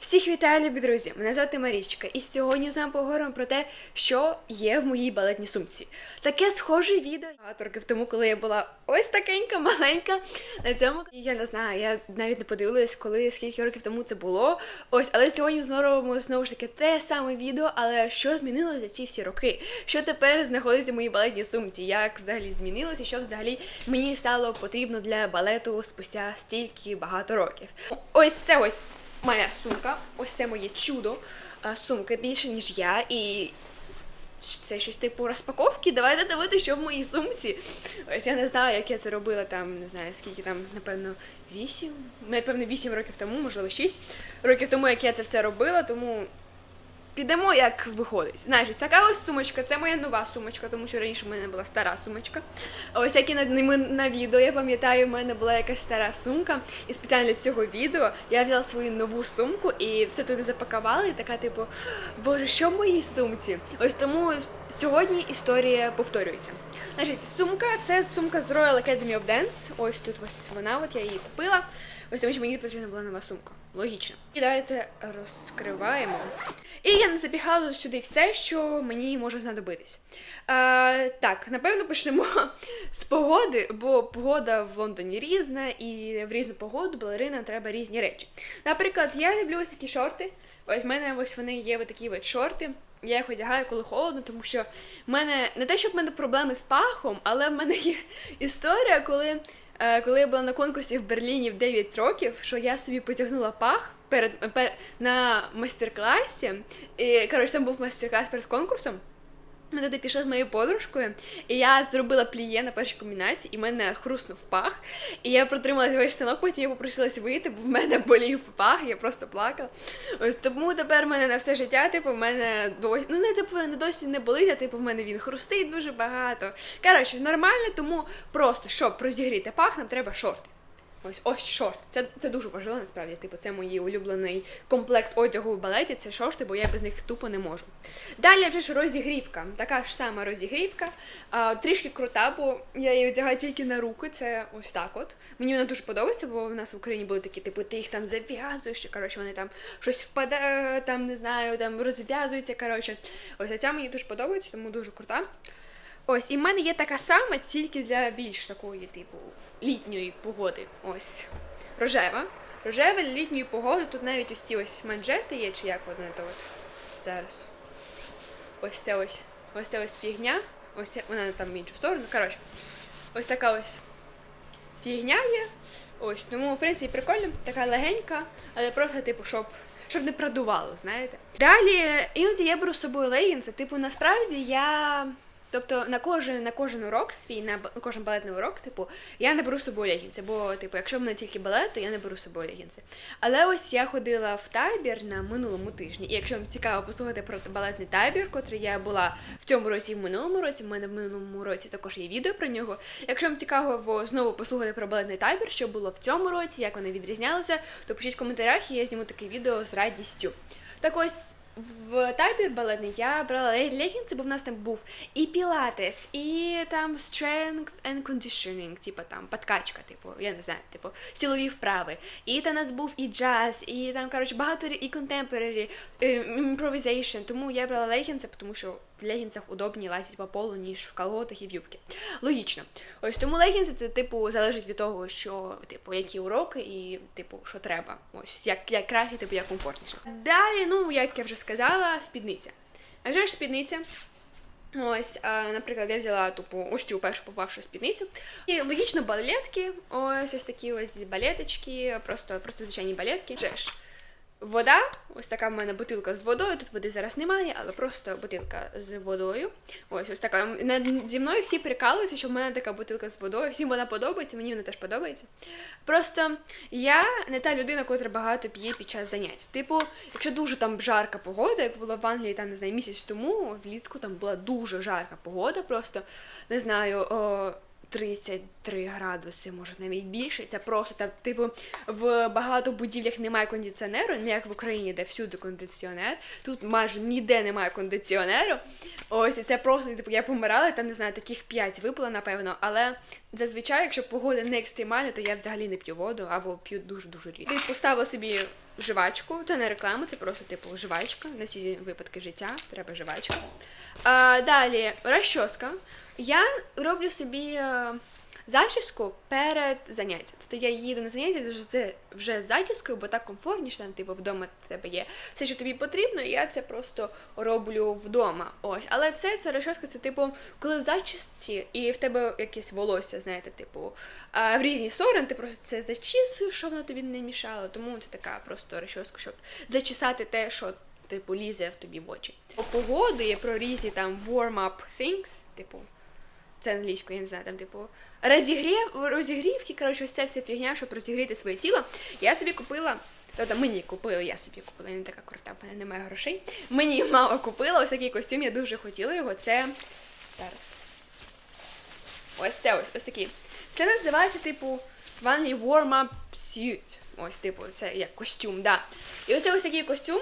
Всіх вітаю, любі друзі! Мене звати Марічка, і сьогодні з вами поговоримо про те, що є в моїй балетній сумці. Таке схоже відео багато років тому, коли я була ось такенька, маленька. На цьому я не знаю, я навіть не подивилась, коли скільки років тому це було. Ось, але сьогодні знову знову ж таки те саме відео. Але що змінилося за ці всі роки? Що тепер знаходиться в моїй балетній сумці? Як взагалі змінилося? Що взагалі мені стало потрібно для балету спустя стільки багато років? Ось це ось моя сумка, ось це моє чудо. А, Сумка більше, ніж я, і це щось типу розпаковки. Давайте дивитися, що в моїй сумці. Ось я не знаю, як я це робила там, не знаю, скільки там, напевно, вісім. Напевно, вісім років тому, можливо, шість років тому, як я це все робила, тому. Підемо, як виходить. Знаєш, така ось сумочка, це моя нова сумочка, тому що раніше в мене була стара сумочка. Ось як і на, на, на відео, я пам'ятаю, в мене була якась стара сумка, і спеціально для цього відео я взяла свою нову сумку і все туди запакувала, і така, типу, боже, що в моїй сумці? Ось тому сьогодні історія повторюється. Значить, сумка це сумка з Royal Academy of Dance. Ось тут ось вона, от я її купила. Ось тому що мені потрібна була нова сумка. Логічно. І давайте розкриваємо. І я не запіхала сюди все, що мені може знадобитись. Е, так, напевно, почнемо з погоди, бо погода в Лондоні різна, і в різну погоду балеринам треба різні речі. Наприклад, я люблю ось такі шорти. Ось в мене ось вони є ось такі от шорти. Я їх одягаю, коли холодно, тому що в мене не те, щоб в мене проблеми з пахом, але в мене є історія, коли коли я була на конкурсі в Берліні в 9 років, що я собі потягнула пах перед, пер, на майстер-класі. І коротше, там був майстер-клас перед конкурсом. Ми туди пішли з моєю подружкою, і я зробила пліє на першій комбінації, і в мене хруснув пах. І я протрималась весь станок, потім я попросилась вийти, бо в мене болів пах, я просто плакала. Ось тому тепер в мене на все життя, типу, в мене досі, ну не типу, не досі не болить, а типу в мене він хрустить дуже багато. Коротше, нормально, тому просто щоб розігріти пах, нам треба шорти. Ось ось шорт. Це це дуже важливо насправді. Типу, це мій улюблений комплект одягу в балеті. Це шорти, бо я без них тупо не можу. Далі вже ж розігрівка. Така ж сама розігрівка. А, Трішки крута, бо я її одягаю тільки на руки. Це ось так. От мені вона дуже подобається, бо в нас в Україні були такі, типу, ти їх там зав'язуєш, коротше, вони там щось впадає, там не знаю, там розв'язуються. Коротше, ось ця мені дуже подобається, тому дуже крута. Ось, і в мене є така сама, тільки для більш такої, типу, літньої погоди. Ось. Рожева. Рожева для літньої погоди. Тут навіть ось ці ось манжети є, чи як вони то от. Зараз. Ось це ось. Ось це ось фігня. Ось це, вона там в іншу сторону. Коротше. Ось така ось фігня є. Ось. Тому, в принципі, прикольно, така легенька, але просто, типу, щоб. Щоб не продувало, знаєте. Далі іноді я беру з собою легінси. Типу, насправді я. Тобто на кожен на кожен урок свій, на кожен балетний урок, типу, я не беру з собою легінси, бо, типу, якщо в мене тільки балет, то я не беру з собою легінси. Але ось я ходила в табір на минулому тижні, і якщо вам цікаво послухати про балетний табір, котрий я була в цьому році і в минулому році, в мене в минулому році також є відео про нього. Якщо вам цікаво знову послухати про балетний табір, що було в цьому році, як вони відрізнялися, то пишіть в коментарях, і я зніму таке відео з радістю. Так ось. В табір балетний я брала легінці, бо в нас там був і пілатес, і там strength and conditioning, типу там подкачка, типу, я не знаю, типу, силові вправи. І там нас був і джаз, і там, коротше, багато і е, improvisation. Тому я брала легінці, тому що в легінцях удобні лазять по полу, ніж в колготах і в юбки. Логічно. Ось тому легінці це, типу, залежить від того, що, типу, які уроки і, типу, що треба. Ось як, як краще, типу, як комфортніше. Далі, ну, як я вже сказала, спідниця. А вже ж спідниця. Ось, наприклад, я взяла тупу ось цю першу попавшу спідницю. І логічно балетки, ось ось такі ось балеточки, просто, просто звичайні балетки. Вже ж Вода, ось така в мене бутилка з водою. Тут води зараз немає, але просто бутилка з водою. Ось ось така. Зі мною всі прикалуються, що в мене така бутилка з водою. Всім вона подобається, мені вона теж подобається. Просто я не та людина, котра багато п'є під час занять. Типу, якщо дуже там жарка погода, як була в Англії там, не знаю, місяць тому, влітку там була дуже жарка погода, просто не знаю. О, 33 градуси, може навіть більше. Це просто там, типу, в багато будівлях немає кондиціонеру, не як в Україні, де всюди кондиціонер. Тут майже ніде немає кондиціонеру. Ось і це просто, типу, я помирала, там не знаю, таких 5 випила, напевно. Але зазвичай, якщо погода не екстремальна, то я взагалі не п'ю воду або п'ю дуже-дуже рідко. Ти поставила собі жвачку, це не реклама, це просто типу жвачка. На всі випадки життя треба жвачка. А, далі розчоска. Я роблю собі е, зачіску перед заняттям. Тобто я їду на заняття вже з вже з зачіскою, бо так комфортніше, там, типу, вдома в тебе є все, що тобі потрібно, і я це просто роблю вдома. Ось. Але це, це розчоска, це типу, коли в зачісці і в тебе якесь волосся, знаєте, типу, в різні сторони, ти просто це зачісуєш, щоб воно тобі не мішало. Тому це така просто розчоска, щоб зачесати те, що типу лізе в тобі в очі. По погоду є про різні там warm-up things, типу. Це англійською, я не знаю, там, типу, розігрів, розігрівки, коротше, ось ця вся фігня, щоб розігріти своє тіло. Я собі купила, тобто мені купили, я собі купила, я не така крута, в мене немає грошей. Мені мама купила ось такий костюм, я дуже хотіла його. Це зараз. Ось це ось, ось такий. Це називається, типу, One Warm-Up Suit. Ось, типу, це як костюм, да. І оце ось такий костюм.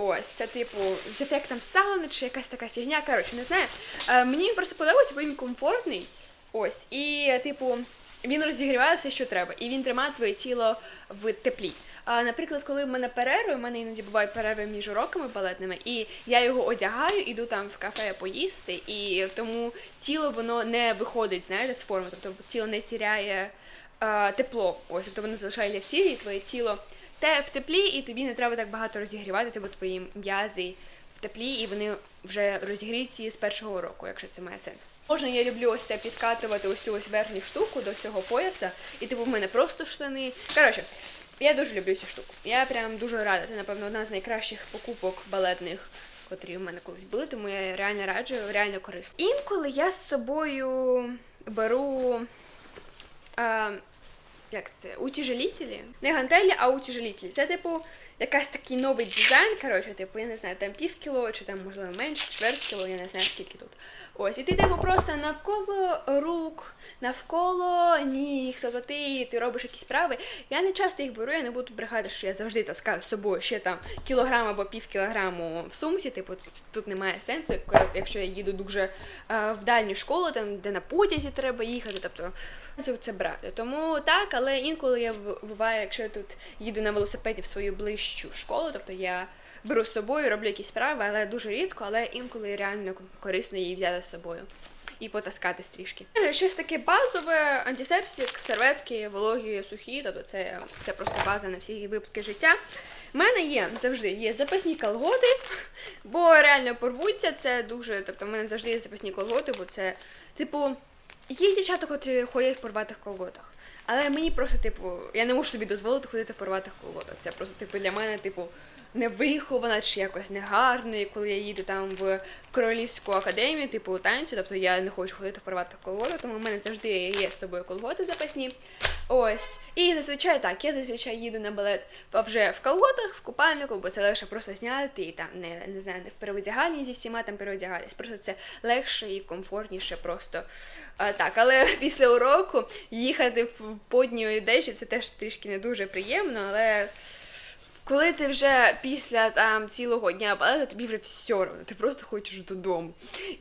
Ось, це типу з ефектом сауни чи якась така фігня. Коротше, не знаю. Е, мені просто подобається, бо він комфортний. Ось. І, типу, він розігріває все, що треба. І він тримає твоє тіло в теплі. А, наприклад, коли в мене перерви, в мене іноді бувають перерви між уроками балетними, і я його одягаю, іду там в кафе поїсти, і тому тіло воно не виходить, знаєте, з форми. Тобто тіло не стіряє а, тепло. Ось, тобто воно залишається в тілі, і твоє тіло те в теплі, і тобі не треба так багато розігрівати, бо твої м'язи в теплі, і вони вже розігріті з першого року, якщо це має сенс. Можна я люблю ось це підкатувати ось цю ось верхню штуку до цього пояса, і типу в мене просто штани. Коротше, я дуже люблю цю штуку. Я прям дуже рада. Це, напевно, одна з найкращих покупок балетних, котрі в мене колись були, тому я реально раджу, реально корисно. Інколи я з собою беру. А, як це? Утяжелітелі? Не гантелі, а утяжелітелі. Це, типу, якась такий новий дизайн. Коротше, типу, я не знаю, там пів кіло, чи там, можливо, менше, чверть кіло, я не знаю, скільки тут. Ось, і ти, типу, просто навколо рук, навколо ніг, тобто ти, ти робиш якісь справи. Я не часто їх беру, я не буду брехати, що я завжди таскаю з собою ще там кілограм або пів кілограму в сумці. Типу, тут немає сенсу, якщо я їду дуже е, в дальню школу, там, де на потязі треба їхати. тобто це брати. Тому так, але інколи я буває, якщо я тут їду на велосипеді в свою ближчу школу, тобто я беру з собою, роблю якісь справи, але дуже рідко, але інколи реально корисно її взяти з собою. І потаскати трішки. Щось таке базове, антисептик, серветки, вологі, сухі, тобто це, це просто база на всі випадки життя. У мене є завжди є запасні колготи, бо реально порвуться. Це дуже. Тобто в мене завжди є запасні колготи, бо це, типу, Є дівчата, котрі ходять в порватих колготах. Але мені просто, типу, я не можу собі дозволити ходити в порватих колготах. Це просто, типу, для мене, типу, невихована чи якось негарно. І коли я їду там в королівську академію, типу танцю, тобто я не хочу ходити в порватих колготах, тому в мене завжди є з собою колготи запасні. Ось. І зазвичай так, я зазвичай їду на балет вже в колготах, в купальнику, бо це легше просто зняти і там не, не знаю, не в переодяганні зі всіма там переодягатись. Просто це легше і комфортніше просто. А, так, але після уроку їхати в подній одежі це теж трішки не дуже приємно, але. Коли ти вже після там цілого дня балету, тобі вже все одно, ти просто хочеш додому.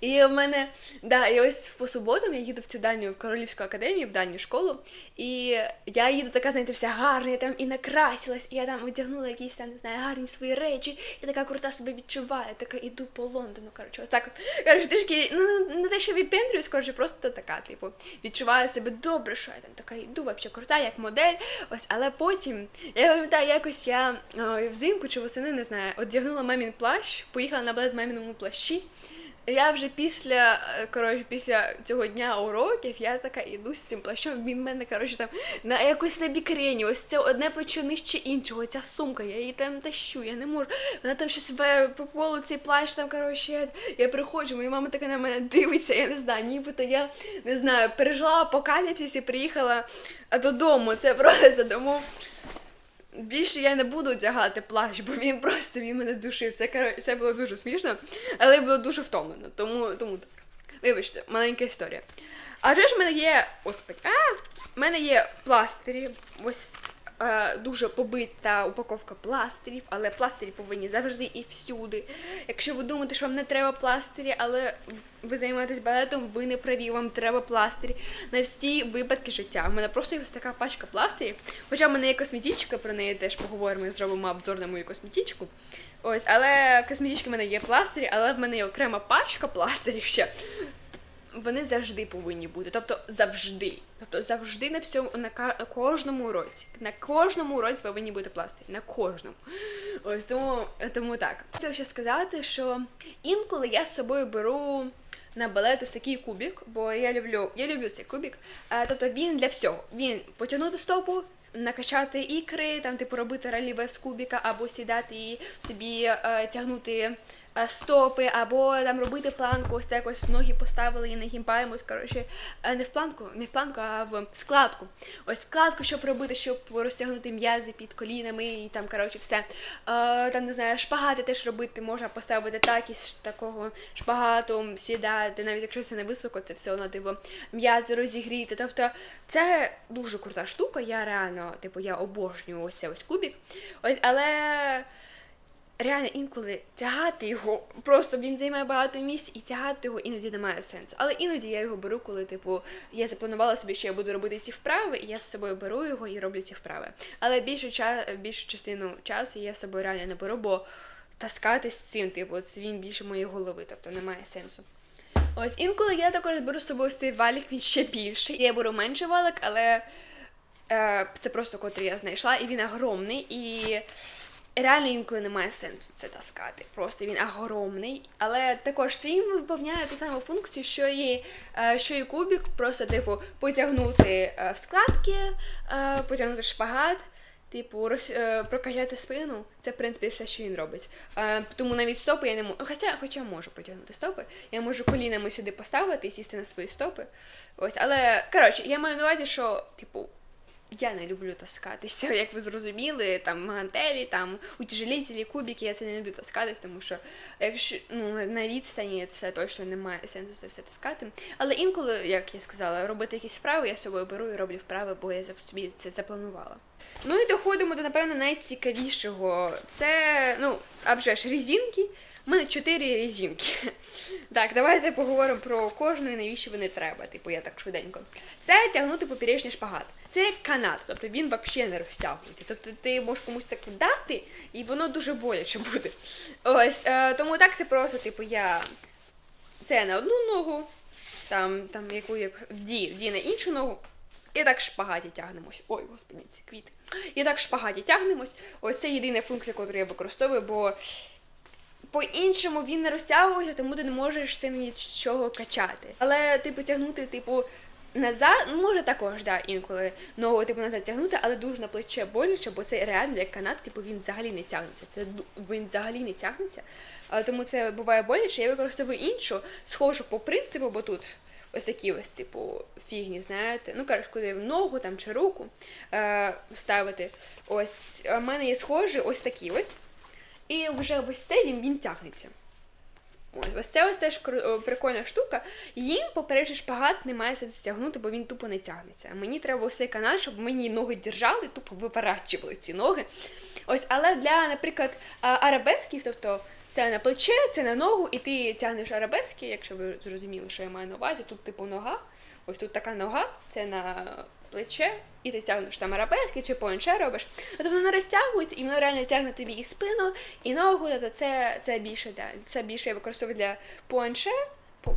І в мене, да, і ось по суботам я їду в цю дальню в Королівську академію, в дальню школу, і я їду така, знаєте, вся гарна, я там і накрасилась, і я там одягнула якісь там, не знаю, гарні свої речі, і така крута себе відчуваю, така іду по Лондону. Коротше, ось так. от. Коротше, трішки, ну не те, що відпендрююсь, коротше, просто така, типу, відчуваю себе добре, що я там така йду, взагалі крута, як модель. Ось, але потім, я пам'ятаю, якось я взимку чи восени, не знаю, одягнула мамін плащ, поїхала на балет в маміному плащі. Я вже після е, коротше, після цього дня уроків я така іду з цим плащом. Він мене коротше там на якось на бікрені. Ось це одне плечо нижче іншого. Ця сумка, я її там тащу, я не можу. Вона там щось по полу цей плащ там. Коротше, я, я приходжу, моя мама така на мене дивиться. Я не знаю, нібито я не знаю, пережила апокаліпсис і приїхала додому. Це просто тому. Більше я не буду одягати плащ, бо він просто він мене душив. Це це було дуже смішно, але я була дуже втомлена. Тому, тому так. Вибачте, маленька історія. А вже ж в мене є. Ось а! В мене є пластирі. Ось дуже побита упаковка пластирів, але пластирі повинні завжди і всюди. Якщо ви думаєте, що вам не треба пластирі, але ви займаєтесь балетом, ви не праві, вам треба пластирі на всі випадки життя. У мене просто є ось така пачка пластирів. Хоча в мене є косметичка, про неї теж поговоримо і зробимо обзор на мою косметичку. Ось, але в косметичці в мене є пластирі, але в мене є окрема пачка пластирів ще вони завжди повинні бути. Тобто завжди. Тобто завжди на всьому, на кожному уроці. На кожному уроці повинні бути пластирі. На кожному. Ось тому, тому так. Хотіла ще сказати, що інколи я з собою беру. На балет ось такий кубик, бо я люблю, я люблю цей кубик. Е, тобто він для всього. Він потягнути стопу, накачати ікри, там типу робити раліве з кубика, або сідати і собі е, тягнути стопи, або там робити планку, ось так ось ноги поставили і нагімпаємось. Коротше, е, не в планку, не в планку, а в складку. Ось складку, щоб робити, щоб розтягнути м'язи під колінами і там, коротше, все. Е, там не знаю, шпагати теж робити, можна поставити так із такого шпагату, сідати, навіть якщо це не високо, це все одно типу м'язи розігріти. Тобто це дуже крута штука. Я реально, типу, я обожнюю ось цей ось кубик. Ось, але реально інколи тягати його, просто він займає багато місць і тягати його іноді немає сенсу. Але іноді я його беру, коли, типу, я запланувала собі, що я буду робити ці вправи, і я з собою беру його і роблю ці вправи. Але більшу, ча... більшу частину часу я з собою реально не беру, бо таскати з цим, типу, він більше моєї голови, тобто немає сенсу. Ось інколи я також беру з собою цей валік, він ще більший. Я беру менший валик, але е, це просто котрий я знайшла, і він огромний, і реально інколи немає сенсу це таскати. Просто він огромний. Але також він виповняє ту саму функцію, що і, е, що і кубик, просто, типу, потягнути е, в складки, е, потягнути шпагат. Типу, роз, прокачати спину, це в принципі все, що він робить. Е, тому навіть стопи я не можу. Хоча, хоча можу потягнути стопи. Я можу колінами сюди поставити і сісти на свої стопи. Ось, але коротше, я маю на увазі, що, типу, я не люблю таскатися, як ви зрозуміли, там гантелі, там утяжелітелі, кубики, я це не люблю таскатись, тому що якщо ну, на відстані це точно немає сенсу це все таскати. Але інколи, як я сказала, робити якісь вправи, я з собою беру і роблю вправи, бо я собі це запланувала. Ну і доходимо до, напевно, найцікавішого. Це, ну, а вже ж резинки. У мене чотири резинки. Так, давайте поговоримо про кожну і навіщо вони треба. Типу, я так швиденько. Це тягнути поперечний шпагат. Це як канат, тобто він взагалі не розтягується. Тобто ти можеш комусь так дати, і воно дуже боляче буде. Ось, е, тому так це просто, типу, я. Це на одну ногу, там, там яку як ді, ді на іншу ногу. І так шпагаті тягнемось. Ой, господи, ці квіти. І так шпагаті тягнемось. Ось це єдина функція, яку я використовую, бо по-іншому він не розтягується, тому ти не можеш цим нічого качати. Але типу тягнути, типу, назад, ну може також, да, інколи ногу типу назад тягнути, але дуже на плече боляче, бо це реально як канат, типу він взагалі не тягнеться. Це він взагалі не тягнеться. Тому це буває боляче. Я використовую іншу, схожу по принципу, бо тут. Ось такі ось, типу, фігні, знаєте. Ну, коротше, куди в ногу там чи руку е, ставити. Ось, у мене є схожі ось такі ось. І вже ось цей він, він тягнеться. Ось, ось це ось теж прикольна штука. Їм попередній шпагат не має сенсу тягнути, бо він тупо не тягнеться. Мені треба ось цей канат, щоб мені ноги держали, тупо виворачували ці ноги. Ось, але для, наприклад, арабесків, тобто це на плече, це на ногу, і ти тягнеш арабески, якщо ви зрозуміли, що я маю на увазі, тут типу нога. Ось тут така нога, це на плече, і ти тягнеш там арабески чи понче робиш. Тобто воно розтягується, і воно реально тягне тобі і спину, і ногу. Тобто це, це більше да, це більше я використовую для понче,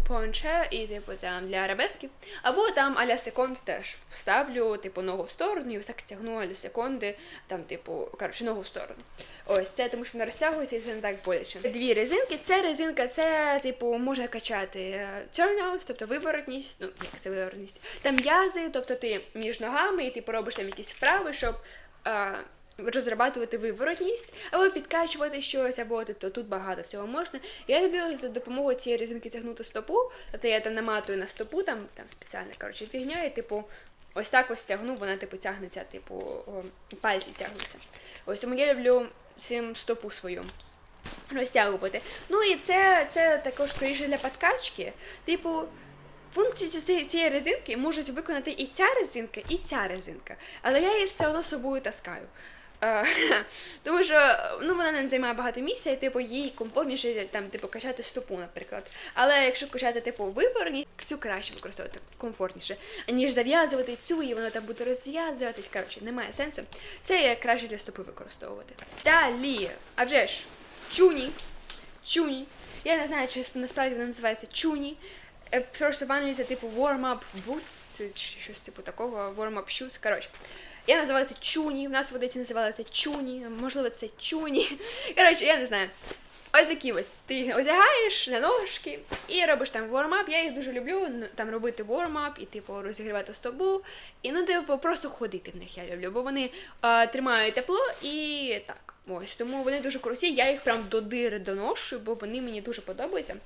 понче і типу там для арабесків. Або там аля секунд теж ставлю, типу, ногу в сторону, і ось так тягну аля секунди, там, типу, коротше, ногу в сторону. Ось це тому, що вона розтягується і це не так боляче. Дві резинки. Це резинка, це, типу, може качати е, turnout, тобто виворотність, ну, як це виворотність, там м'язи, тобто ти між ногами, і типу робиш там якісь вправи, щоб. е, Розрабатувати виворотність, або підкачувати щось, або тобто тут багато всього можна. Я люблю за допомогою цієї резинки тягнути стопу, тобто я там наматую на стопу, там там спеціальна коротше фігня, і типу ось так ось тягну, вона типу тягнеться, типу пальці тягнуться. Ось тому я люблю цим стопу свою розтягувати. Ну і це, це також скоріше для подкачки. Типу, функцію ці- цієї резинки можуть виконати і ця резинка, і ця резинка. Але я її все одно собою таскаю. Е, Тому що ну, вона не займає багато місця, і типу їй комфортніше там, типу, качати стопу, наприклад. Але якщо качати типу виворні, цю краще використовувати комфортніше, аніж зав'язувати цю, і вона там буде розв'язуватись. Коротше, немає сенсу. Це краще для стопи використовувати. Далі, а вже ж, чуні. Чуні. Я не знаю, чи насправді вона називається чуні. Е, Просто в Англії типу warm-up boots, щось типу такого, warm-up shoes. Коротше. Я називаю це чуні, в нас в Одесі називали це чуні, можливо, це чуні. Коротше, я не знаю. Ось такі ось ти одягаєш на ножки і робиш там warm-up. Я їх дуже люблю. ну, Там робити warm-up і типу розігрівати стопу. І ну, типу, просто ходити в них я люблю, бо вони е, тримають тепло і так. Ось тому вони дуже круті. Я їх прям до дири доношу, бо вони мені дуже подобаються.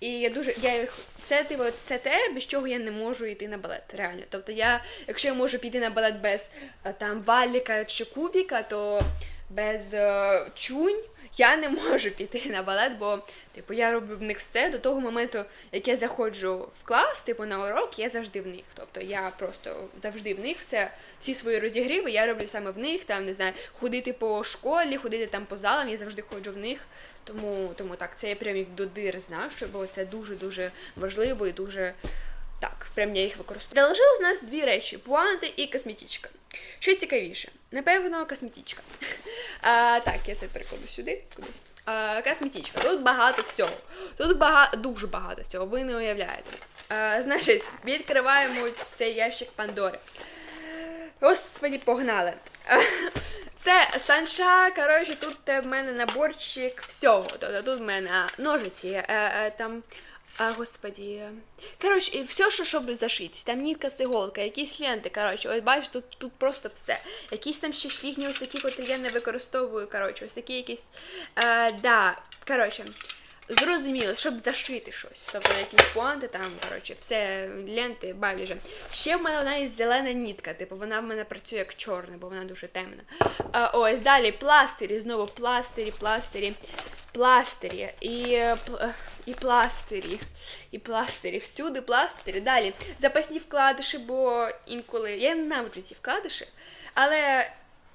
І я дуже я їх це типу, це те, без чого я не можу йти на балет. Реально. Тобто я, якщо я можу піти на балет без е, там валіка чи кубіка, то без е, чунь я не можу піти на балет, бо типу я роблю в них все до того моменту, як я заходжу в клас, типу на урок, я завжди в них. Тобто я просто завжди в них все, всі свої розігріви, я роблю саме в них, там не знаю, ходити по школі, ходити там по залам, я завжди ходжу в них. Тому, тому так, це я прям їх до дир знашу, бо це дуже-дуже важливо і дуже так, прям я їх використовую. Залишилось у нас дві речі: пуанти і косметичка. Що цікавіше? Напевно, косметичка. А, так, я це перекладу сюди, кудись. А, косметичка. Тут багато всього. Тут багато, дуже багато всього, ви не уявляєте. А, значить, відкриваємо цей ящик Пандори. Господі, погнали. Це санша, коротше, тут в мене наборчик всього. Тобто тут в мене ножиці, е, е, там. А, господі. Коротше, все, що щоб зашити. Там нітка з іголка, якісь ленти, коротше, ось бачиш, тут, тут просто все. Якісь там ще фігні, ось такі, котрі я не використовую, коротше, ось такі якісь. Е, да, коротше. Зрозуміло, щоб зашити щось. Тобто якісь пуанти, там, коротше, все, ленти, байдуже. Ще в мене вона є зелена нітка, типу вона в мене працює як чорна, бо вона дуже темна. А, ось далі пластирі, знову пластирі, пластирі, пластирі і, е, е, і пластирі, і пластирі. Всюди пластирі. Далі запасні вкладиші, бо інколи я ненавиджу ці вкладиші, але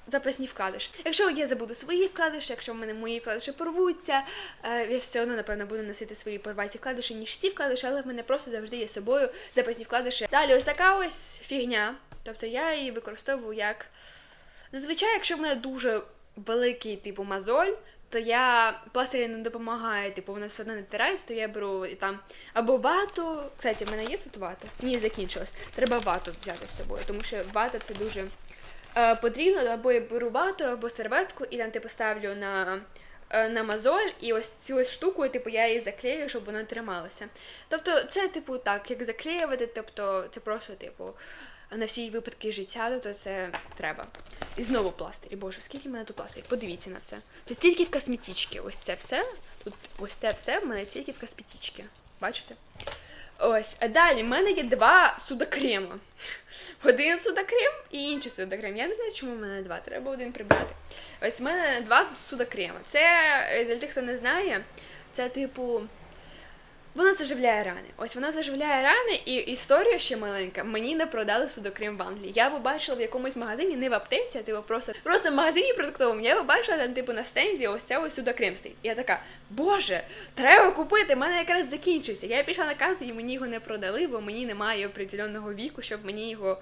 запасні вкладиші. Якщо я забуду свої вкладиші, якщо в мене мої вкладиші порвуться, е, я все одно, напевно, буду носити свої порваті вкладиші, ніж ці вкладиші, але в мене просто завжди є з собою запасні вкладиші. Далі ось така ось фігня. Тобто я її використовую як. Зазвичай, якщо в мене дуже великий типу мозоль, то я пластирі не допомагає, типу вона все одно не тирається, то я беру там або вату. Кстати, в мене є тут вата? Ні, закінчилась. Треба вату взяти з собою, тому що вата це дуже е, потрібно, або я беру вату, або серветку, і там типу ставлю на, е, на мозоль, і ось цю ось штукою, типу, я її заклею, щоб вона трималася. Тобто, це, типу, так, як заклеювати, тобто це просто, типу, на всі випадки життя, тобто це треба. І знову пластирі. Боже, скільки в мене тут пластирів? Подивіться на це. Це тільки в косметичці. Ось це все. Тут ось це все в мене тільки в косметичці. Бачите? Ось, а далі в мене є два судокрема. Один судокрем і інший судокрем. Я не знаю, чому в мене два, треба один прибрати. Ось в мене два судокрема. Це для тих, хто не знає, це типу. Воно заживляє рани. Ось воно заживляє рани, і історія ще маленька. Мені не продали судокрем в Англії. Я побачила в якомусь магазині, не в аптеці, а типу просто просто в магазині продуктовому. Я побачила там, типу, на стенді ось це ось судокрем стоїть. Я така, боже, треба купити, в мене якраз закінчився. Я пішла на касу, і мені його не продали, бо мені немає определеного віку, щоб мені його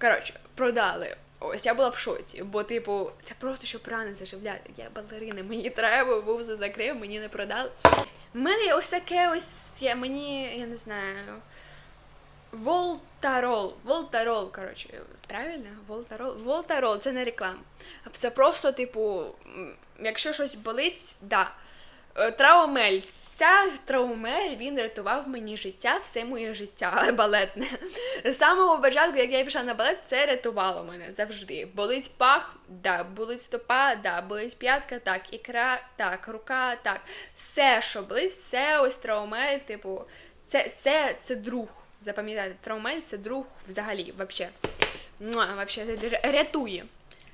коротше продали. Ось я була в шоці, бо, типу, це просто щоб рани заживляти. Я балерина, мені треба був судокрем, мені не продали. У мене ось таке ось, я, мені, я не знаю. Волтарол. Волтарол, коротше, правильно? Волтарол. Волтарол, це не реклама. Це просто, типу, якщо щось болить, да. Е, Траумель. Ця траумель він рятував мені життя, все моє життя балетне. З самого початку, як я пішла на балет, це рятувало мене завжди. Болить пах, да, болить стопа, да, болить п'ятка, так, ікра, так, рука, так. Все, що болить, все ось траумель, типу, це, це, це друг. Запам'ятайте, траумель це друг взагалі, вообще. Муа, вообще рятує.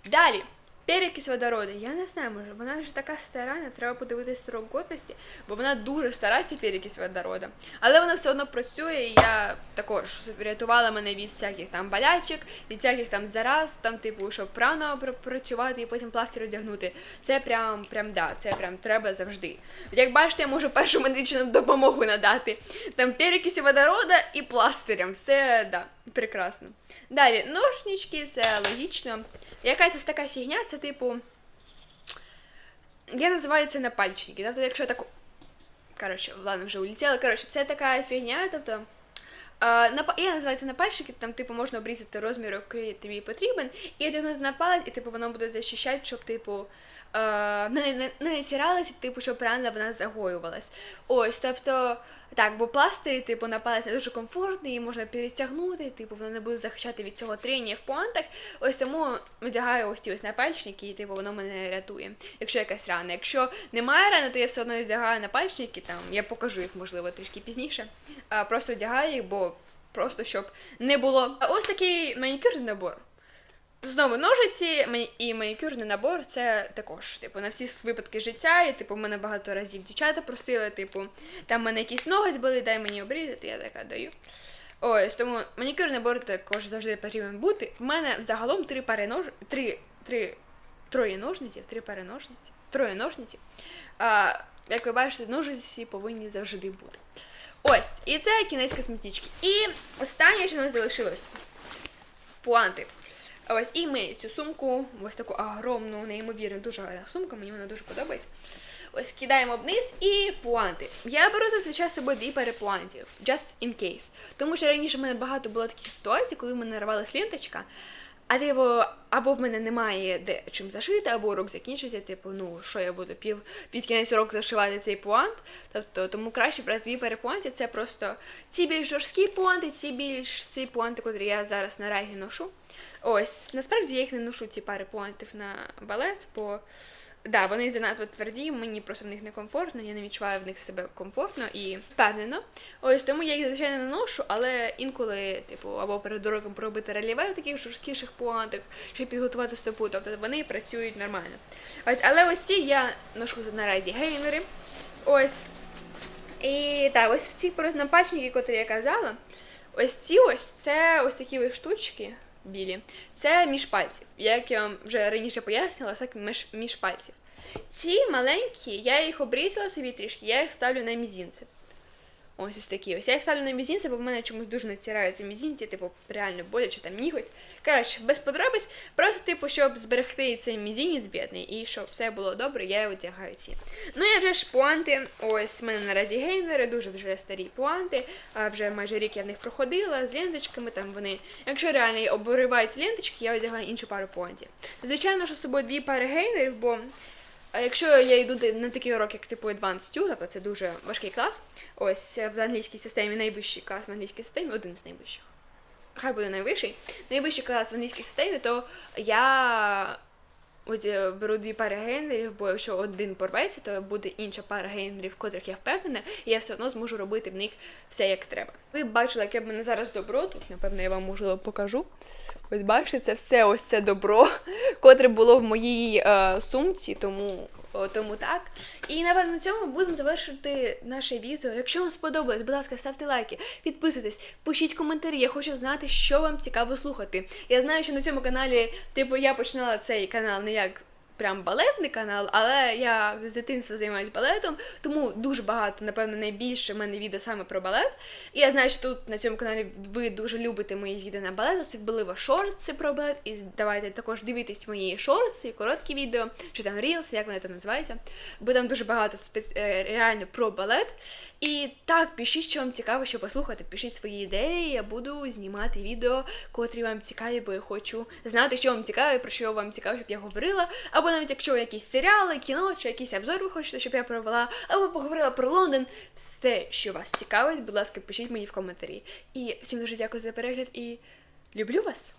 Далі. Перекись водороду, я не знаю, може, вона вже така стара, не треба подивитись строк годності, бо вона дуже стара, ця перекись водорода. Але вона все одно працює, і я також врятувала мене від всяких там болячок, від всяких там зараз, там, типу, щоб прано пр- працювати і потім пластир одягнути. Це прям, прям, да, це прям треба завжди. Як бачите, я можу першу медичну допомогу надати. Там перекисі водорода і пластирем. Все, да, прекрасно. Далі, ножнички, це логічно. Якась ось така фігня, це типу. Я називаю це напальчники. Тобто, якщо так. Коротше, ладно, вже улетіла. Коротше, це така фігня, тобто. Uh. Я називаю це напальчики, там, типу, можна обрізати розмір, який тобі потрібен, і одягнути на палець, і типу воно буде захищати, щоб, типу, не, не, не натиралася, типу, щоб рана вона загоювалась. Ось, тобто, так, бо пластирі, типу, на палець не дуже комфортний, її можна перетягнути, типу, воно не буде захищати від цього трення в пуантах. Ось тому одягаю ось ці ось напальчники, і типу воно мене рятує. Якщо якась рана. Якщо немає рани, то я все одно одягаю напальчники, там я покажу їх, можливо, трішки пізніше. А, просто одягаю їх, бо просто щоб не було. А ось такий манікюрний набор. Знову ножиці і манікюрний набор це також, типу, на всі випадки життя. І, типу, мене багато разів дівчата просили, типу, там в мене якісь ноготь були, дай мені обрізати, я така даю. Ось, тому манікюрний набор також завжди потрібен бути. В мене взагалом три пари нож... три, три, троє ножниців, три пари ножниць, троє ножниці. А, як ви бачите, ножиці повинні завжди бути. Ось, і це кінець косметички. І останнє, що у нас залишилось пуанти. Ось і ми цю сумку, ось таку огромну, неймовірну, дуже гарна сумка, мені вона дуже подобається. Ось кидаємо вниз і пуанти. Я беру зазвичай з собою дві пари пуантів, just in case. Тому що раніше в мене багато було таких ситуацій, коли в мене нарвалась ленточка, а типу, або в мене немає де чим зашити, або урок закінчиться, типу, ну що я буду пів під кінець урок зашивати цей пуант. Тобто, тому краще брати дві пари пуантів. Це просто ці більш жорсткі пуанти, ці більш ці пуанти, котрі я зараз на регі ношу. Ось, насправді я їх не ношу ці пари пуантів на балет, бо да, вони занадто тверді, мені просто в них некомфортно, я не відчуваю в них себе комфортно і впевнено. Ось тому я їх звичайно не ношу, але інколи, типу, або перед уроком поробити реліве в таких жорсткіших пуантах, щоб підготувати стопу, тобто вони працюють нормально. Ось, але ось ці я ношу наразі геймери. Ось. І так, ось ці напальчники, котрі я казала, ось ці ось це ось такі штучки білі. Це між пальців. Як я вам вже раніше пояснила, так між, між пальців. Ці маленькі, я їх обрізала собі трішки, я їх ставлю на мізінці. Ось ось такі ось. Я їх ставлю на мізінці, бо в мене чомусь дуже натираються мізінці, типу, реально боляче там ніготь. Коротше, без подробиць, просто, типу, щоб зберегти цей мізінець бідний і щоб все було добре, я одягаю ці. Ну і вже ж пуанти. Ось в мене наразі геймери, дуже вже старі пуанти. Вже майже рік я в них проходила з ленточками. Там вони, якщо реально обривають ленточки, я одягаю іншу пару пуантів. Звичайно, що з собою дві пари геймерів, бо. А якщо я йду на такий урок, як типу Advanced 2, тобто це дуже важкий клас, ось в англійській системі найвищий клас в англійській системі, один з найвищих. Хай буде найвищий. Найвищий клас в англійській системі, то я ось е, беру дві пари гейнерів, бо якщо один порветься, то буде інша пара гейнерів, котрих я впевнена, і я все одно зможу робити в них все як треба. Ви бачили, яке в мене зараз добро. Тут, напевно, я вам можливо покажу. Ось бачите, це все ось це добро, котре було в моїй е, сумці, тому, тому так. І напевно на цьому будемо завершити наше відео. Якщо вам сподобалось, будь ласка, ставте лайки, підписуйтесь, пишіть коментарі. Я хочу знати, що вам цікаво слухати. Я знаю, що на цьому каналі, типу, я починала цей канал не як. Прям балетний канал, але я з дитинства займаюся балетом, тому дуже багато, напевно, найбільше в мене відео саме про балет. І я знаю, що тут на цьому каналі ви дуже любите мої відео на балет, особливо шортси про балет. І давайте також дивитись мої шортси, короткі відео, чи там рілси, як вони там називаються. Бо там дуже багато е, реально про балет. І так, пишіть, що вам цікаво, що послухати. Пишіть свої ідеї. Я буду знімати відео, котрі вам цікаві, бо я хочу знати, що вам цікаво, про що вам цікаво, щоб я говорила. Або навіть якщо якісь серіали, кіно чи якісь обзор ви хочете, щоб я провела, або поговорила про Лондон. Все, що вас цікавить, будь ласка, пишіть мені в коментарі. І всім дуже дякую за перегляд і люблю вас.